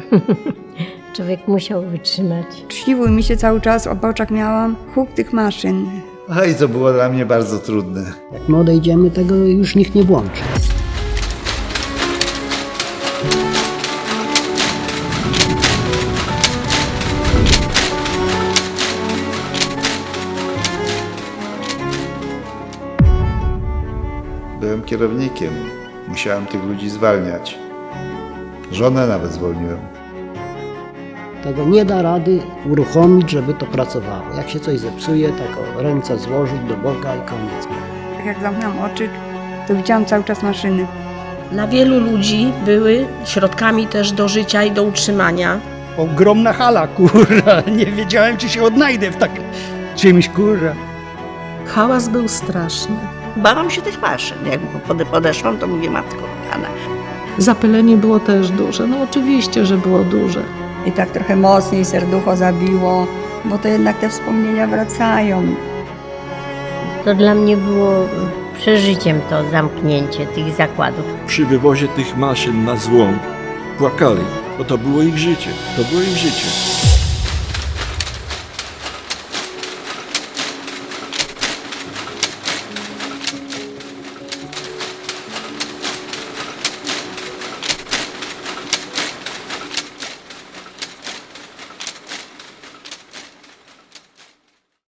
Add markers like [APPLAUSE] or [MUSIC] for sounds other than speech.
[LAUGHS] Człowiek musiał wytrzymać. Śniły mi się cały czas, oczach miałam huk tych maszyn. A i to było dla mnie bardzo trudne. Jak my odejdziemy, tego już nikt nie włączy. Byłem kierownikiem. Musiałem tych ludzi zwalniać. Żonę nawet zwolniłem. Tego nie da rady uruchomić, żeby to pracowało. Jak się coś zepsuje, tak o, ręce złożyć do Boga i koniec. Jak zamknęłam oczy, to widziałam cały czas maszyny. Dla wielu ludzi były środkami też do życia i do utrzymania. Ogromna hala, [LAUGHS] kurwa. Nie wiedziałem, czy się odnajdę w tak czymś, kurwa. Hałas był straszny. Bałam się tych maszyn. Jak pode- podeszłam, to mówię, matko kochana, Zapylenie było też duże. No oczywiście, że było duże. I tak trochę mocniej serducho zabiło, bo to jednak te wspomnienia wracają. To dla mnie było przeżyciem to zamknięcie tych zakładów. przy wywozie tych maszyn na złom płakali, bo to było ich życie, to było ich życie.